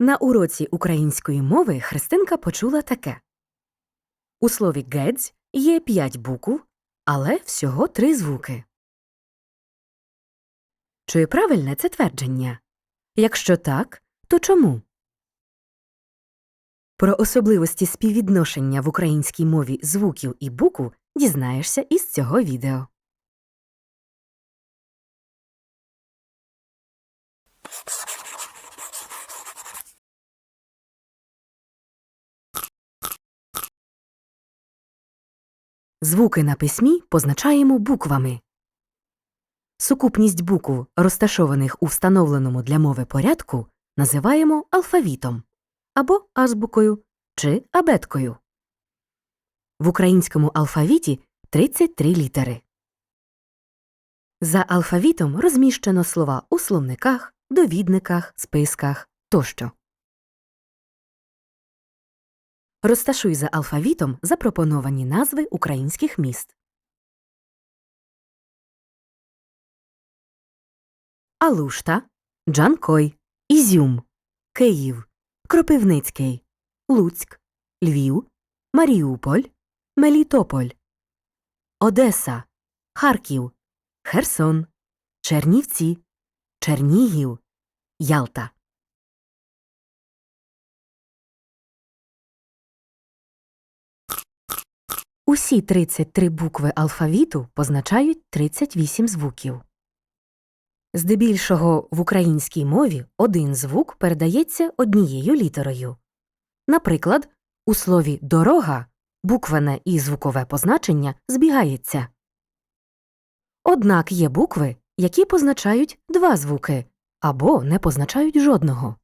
На уроці української мови Христинка почула таке. У слові гедзь є п'ять букв, але всього три звуки. Чи правильне це твердження? Якщо так, то чому? Про особливості співвідношення в українській мові звуків і букв дізнаєшся із цього відео. Звуки на письмі позначаємо буквами. Сукупність букв, розташованих у встановленому для мови порядку, називаємо алфавітом або азбукою чи абеткою. В українському алфавіті 33 літери. За алфавітом розміщено слова у словниках, довідниках, списках тощо. Розташуй за алфавітом запропоновані назви українських міст. Алушта, Джанкой, Ізюм, Київ, Кропивницький, Луцьк, Львів, Маріуполь, Мелітополь, Одеса, Харків, Херсон, Чернівці, Чернігів, Ялта. Усі 33 букви алфавіту позначають 38 звуків. Здебільшого в українській мові один звук передається однією літерою. Наприклад, у слові дорога буквене і звукове позначення збігається. Однак є букви, які позначають два звуки або не позначають жодного.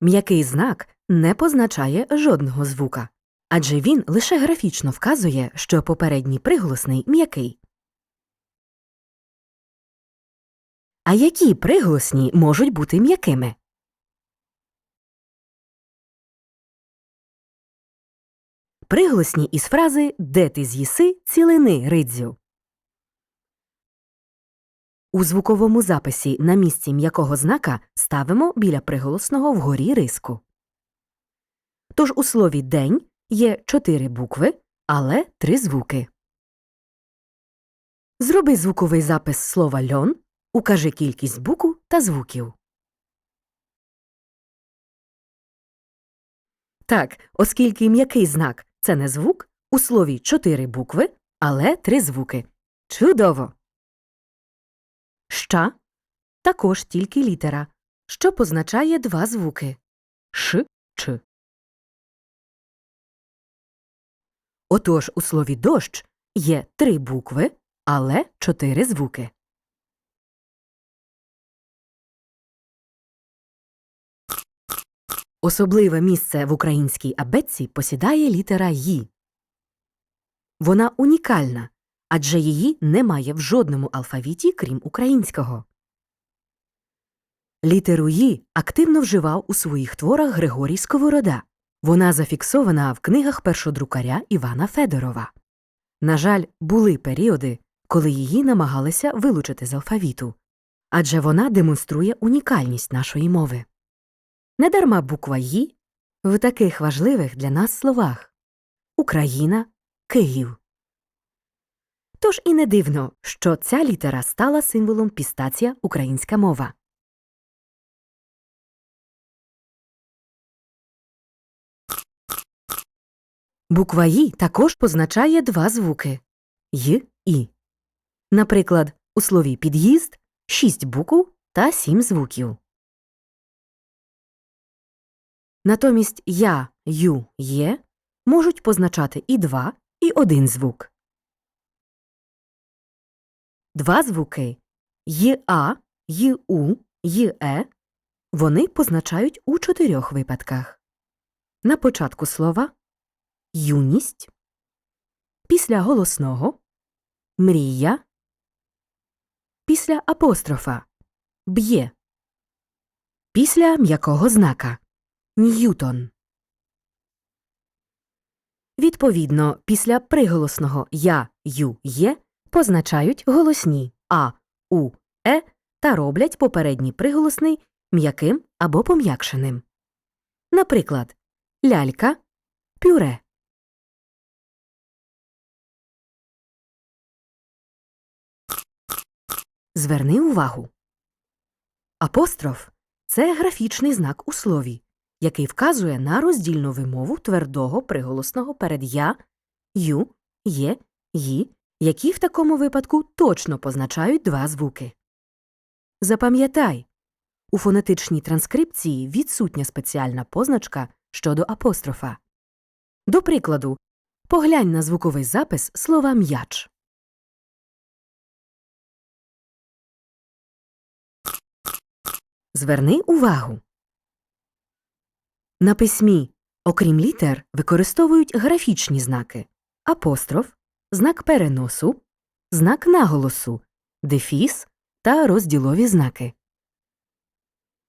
М'який знак не позначає жодного звука, адже він лише графічно вказує, що попередній приголосний м'який. А які приголосні можуть бути м'якими? Приголосні із фрази Де ти з'їси цілини ридзю. У звуковому записі на місці м'якого знака ставимо біля приголосного вгорі риску. Тож у слові день є чотири букви, але три звуки. Зроби звуковий запис слова льон, укажи кількість букв та звуків. Так, оскільки м'який знак це не звук, у слові чотири букви, але три звуки. Чудово! Ща також тільки літера, що позначає два звуки ш ч. Отож у слові дощ є три букви, але чотири звуки. Особливе місце в українській абетці посідає літера «ї». Вона унікальна, адже її немає в жодному алфавіті, крім українського. Літеру «ї» активно вживав у своїх творах Григорій Сковорода. Вона зафіксована в книгах першодрукаря Івана Федорова. На жаль, були періоди, коли її намагалися вилучити з алфавіту, адже вона демонструє унікальність нашої мови. Недарма буква «ї» в таких важливих для нас словах Україна, Київ. Тож і не дивно, що ця літера стала символом пістація українська мова. Буква «ї» також позначає два звуки й і. Наприклад, у слові під'їзд шість букв та сім звуків. Натомість я, ю, є можуть позначати і два, і один звук. Два звуки й-а, й-у, вони позначають у чотирьох випадках. На початку слова юність, після голосного мрія, після апострофа б'є, після м'якого знака Ньютон. Відповідно, після приголосного я, ю, є позначають голосні а, у, е та роблять попередній приголосний м'яким або пом'якшеним. Наприклад, лялька, пюре. Зверни увагу. Апостроф це графічний знак у слові, який вказує на роздільну вимову твердого приголосного перед я, ю, є, ї, які в такому випадку точно позначають два звуки. Запам'ятай, у фонетичній транскрипції відсутня спеціальна позначка щодо апострофа. До прикладу, поглянь на звуковий запис слова м'яч. Зверни увагу. На письмі, окрім літер, використовують графічні знаки апостроф, знак переносу, знак наголосу, дефіс та розділові знаки.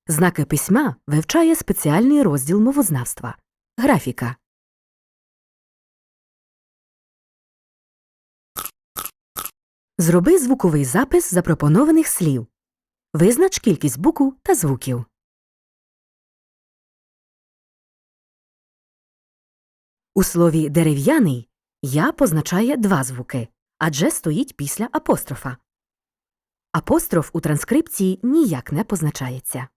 Знаки письма вивчає спеціальний розділ мовознавства графіка. Зроби звуковий запис запропонованих слів. Визнач кількість букв та звуків. У слові дерев'яний я позначає два звуки, адже стоїть після апострофа. Апостроф у транскрипції ніяк не позначається.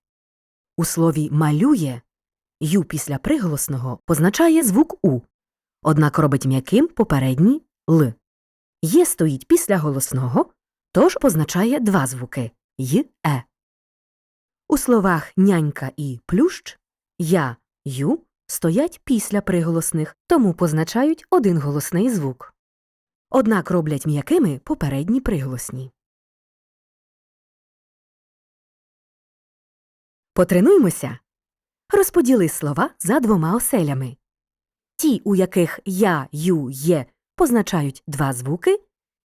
У слові малює ю після приголосного позначає звук у, однак робить м'яким попередній л. Є стоїть після голосного, тож позначає два звуки й е. У словах нянька і плющ я ю стоять після приголосних, тому позначають один голосний звук. Однак роблять м'якими попередні приголосні. Потренуймося. Розподіли слова за двома оселями. Ті, у яких я, ю, є позначають два звуки,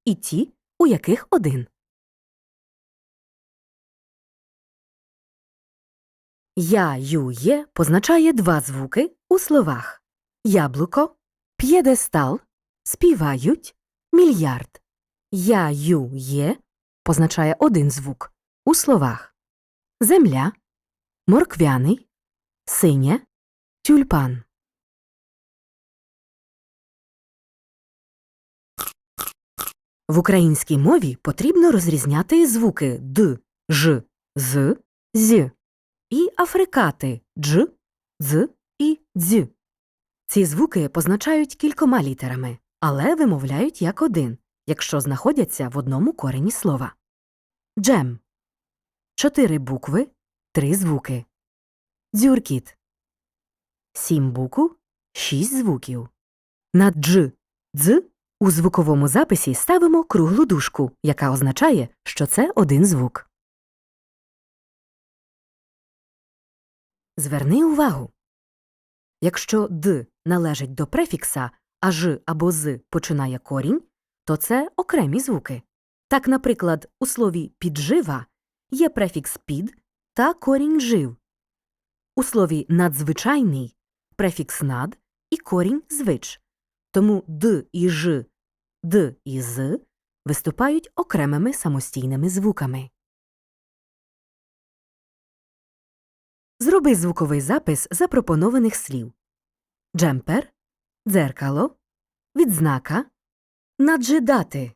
і ті, у яких один. Я, ю, є позначає два звуки у словах яблуко, п'єдестал, співають, мільярд. Я, ю, є позначає один звук у словах земля, морквяний, синє, тюльпан. В українській мові потрібно розрізняти звуки д, ж, з, з і африкати дж, дз і дз. Ці звуки позначають кількома літерами, але вимовляють як один, якщо знаходяться в одному корені слова. Джем чотири букви, три звуки. Дзюркіт сім букв, шість звуків. На дж, дз у звуковому записі ставимо круглу дужку, яка означає, що це один звук. Зверни увагу. Якщо д належить до префікса, а ж або з починає корінь, то це окремі звуки. Так, наприклад, у слові піджива є префікс під та корінь жив. У слові надзвичайний префікс над і корінь звич. Тому д і ж, д і з виступають окремими самостійними звуками. Зроби звуковий запис запропонованих слів джемпер, дзеркало, відзнака, наджидати.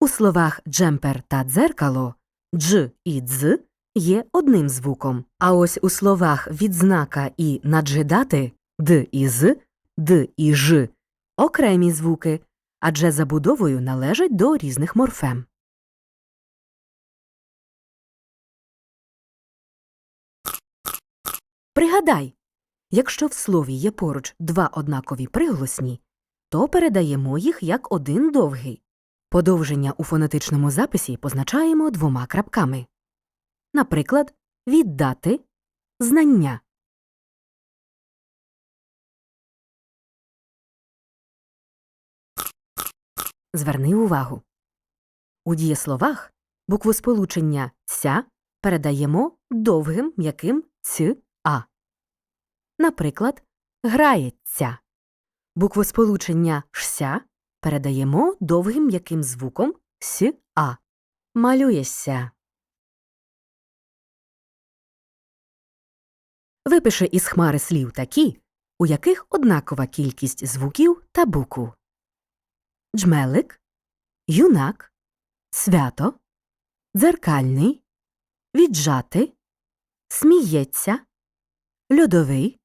У словах джемпер та дзеркало дж і дз є одним звуком, а ось у словах відзнака і наджидати д і з, д і ж окремі звуки, адже забудовою належать до різних морфем. Пригадай, якщо в слові є поруч два однакові приголосні, то передаємо їх як один довгий. Подовження у фонетичному записі позначаємо двома крапками. Наприклад, віддати знання. Зверни увагу. У дієсловах буквосполучення ця передаємо довгим м'яким ць а. Наприклад, грається. Буквосполучення «шся» передаємо довгим м'яким звуком с а. Малюєшся. Випиши із хмари слів такі, у яких однакова кількість звуків та букв. Джмелик, юнак, свято, дзеркальний, віджати, сміється, льодовий,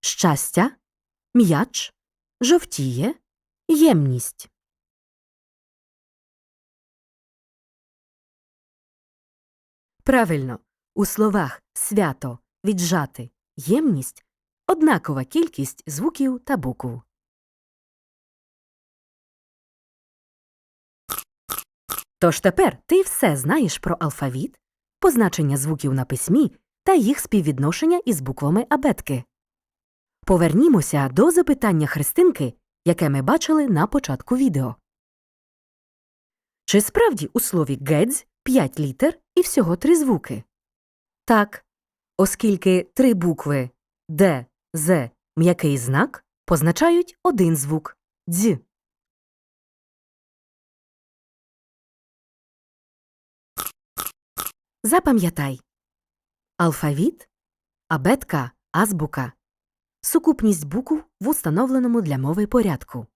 щастя, м'яч, жовтіє, ємність. Правильно, у словах свято, віджати, ємність однакова кількість звуків та букв. Тож тепер ти все знаєш про алфавіт, позначення звуків на письмі та їх співвідношення із буквами абетки. Повернімося до запитання Христинки, яке ми бачили на початку відео. Чи справді у слові гедзь п'ять літер і всього три звуки? Так, оскільки три букви Д, З, м'який знак позначають один звук дз. Запам'ятай алфавіт, абетка, азбука сукупність букв в установленому для мови порядку.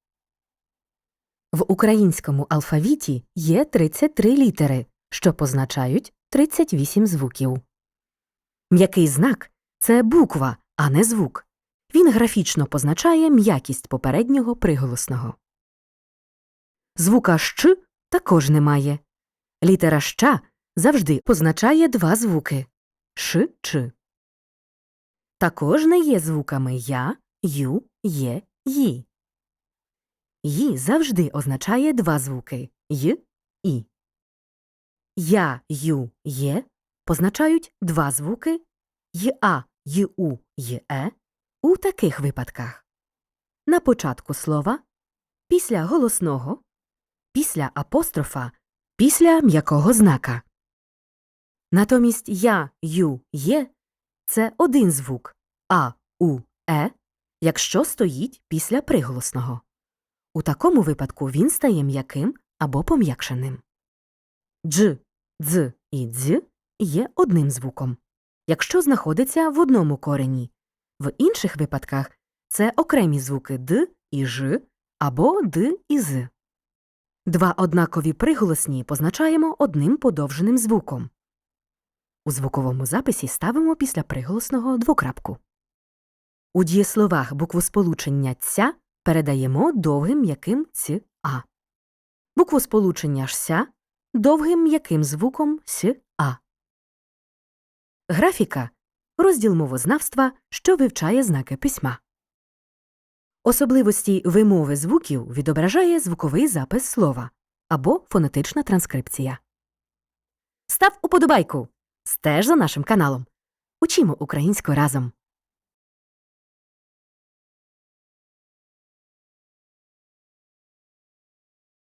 В українському алфавіті є 33 літери, що позначають 38 звуків. М'який знак це буква, а не звук. Він графічно позначає м'якість попереднього приголосного. Звука щ також немає. Літера ща завжди позначає два звуки ш ч. Також не є звуками я, ю, є, ї. Ї завжди означає два звуки й і. Я, ю, є позначають два звуки й-а, й-у, й-е у таких випадках. На початку слова, після голосного, після апострофа, після м'якого знака. Натомість я, ю, є це один звук а, у, е, якщо стоїть після приголосного. У такому випадку він стає м'яким або пом'якшеним. Дж, дз і дз є одним звуком, якщо знаходиться в одному корені. В інших випадках це окремі звуки д і ж або д і з. Два однакові приголосні позначаємо одним подовженим звуком. У звуковому записі ставимо після приголосного двокрапку. У дієсловах буквосполучення ця передаємо довгим м'яким ц а. Буквосполучення жся довгим м'яким звуком с а. Графіка розділ мовознавства, що вивчає знаки письма. Особливості вимови звуків відображає звуковий запис слова або фонетична транскрипція. Став уподобайку. Стеж за нашим каналом. Учімо українську разом.